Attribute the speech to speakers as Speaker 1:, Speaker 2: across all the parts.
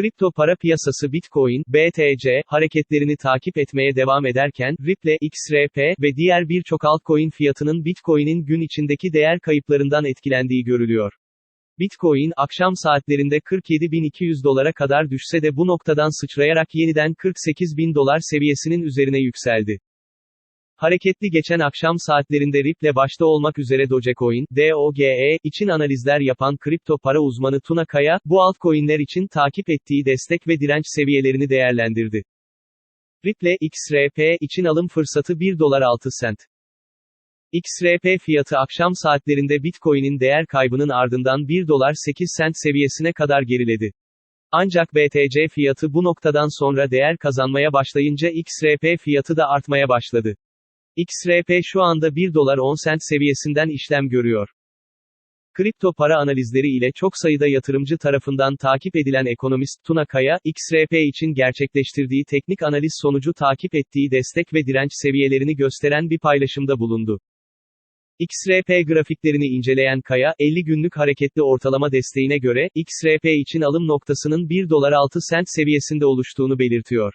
Speaker 1: Kripto para piyasası Bitcoin, BTC, hareketlerini takip etmeye devam ederken, Ripple, XRP ve diğer birçok altcoin fiyatının Bitcoin'in gün içindeki değer kayıplarından etkilendiği görülüyor. Bitcoin, akşam saatlerinde 47.200 dolara kadar düşse de bu noktadan sıçrayarak yeniden 48.000 dolar seviyesinin üzerine yükseldi. Hareketli geçen akşam saatlerinde Ripple başta olmak üzere Dogecoin, DOGE, için analizler yapan kripto para uzmanı Tuna Kaya, bu altcoin'ler için takip ettiği destek ve direnç seviyelerini değerlendirdi. Ripple, XRP, için alım fırsatı 1 dolar 6 sent. XRP fiyatı akşam saatlerinde Bitcoin'in değer kaybının ardından 1 dolar 8 sent seviyesine kadar geriledi. Ancak BTC fiyatı bu noktadan sonra değer kazanmaya başlayınca XRP fiyatı da artmaya başladı. XRP şu anda 1 dolar 10 sent seviyesinden işlem görüyor. Kripto para analizleri ile çok sayıda yatırımcı tarafından takip edilen ekonomist Tuna Kaya, XRP için gerçekleştirdiği teknik analiz sonucu takip ettiği destek ve direnç seviyelerini gösteren bir paylaşımda bulundu. XRP grafiklerini inceleyen Kaya, 50 günlük hareketli ortalama desteğine göre, XRP için alım noktasının 1 dolar 6 sent seviyesinde oluştuğunu belirtiyor.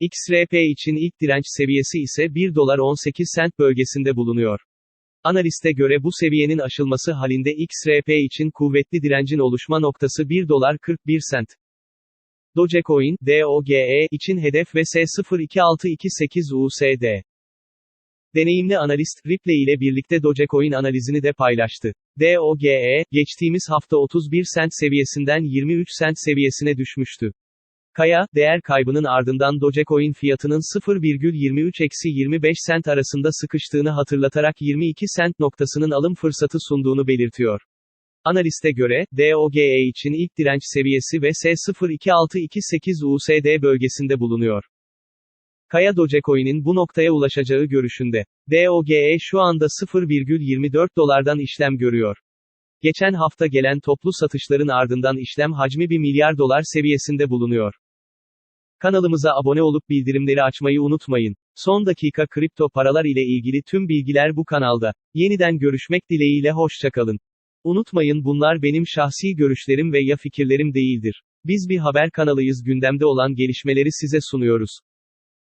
Speaker 1: XRP için ilk direnç seviyesi ise 1 dolar 18 sent bölgesinde bulunuyor. Analiste göre bu seviyenin aşılması halinde XRP için kuvvetli direncin oluşma noktası 1 dolar 41 sent. Dogecoin, DOGE, için hedef VS02628 USD. Deneyimli analist, Ripple ile birlikte Dogecoin analizini de paylaştı. DOGE, geçtiğimiz hafta 31 sent seviyesinden 23 sent seviyesine düşmüştü. Kaya, değer kaybının ardından Dogecoin fiyatının 0,23-25 sent arasında sıkıştığını hatırlatarak 22 sent noktasının alım fırsatı sunduğunu belirtiyor. Analiste göre, DOGE için ilk direnç seviyesi VS02628 USD bölgesinde bulunuyor. Kaya Dogecoin'in bu noktaya ulaşacağı görüşünde. DOGE şu anda 0,24 dolardan işlem görüyor. Geçen hafta gelen toplu satışların ardından işlem hacmi 1 milyar dolar seviyesinde bulunuyor. Kanalımıza abone olup bildirimleri açmayı unutmayın. Son dakika kripto paralar ile ilgili tüm bilgiler bu kanalda. Yeniden görüşmek dileğiyle hoşçakalın. Unutmayın bunlar benim şahsi görüşlerim ve ya fikirlerim değildir. Biz bir haber kanalıyız gündemde olan gelişmeleri size sunuyoruz.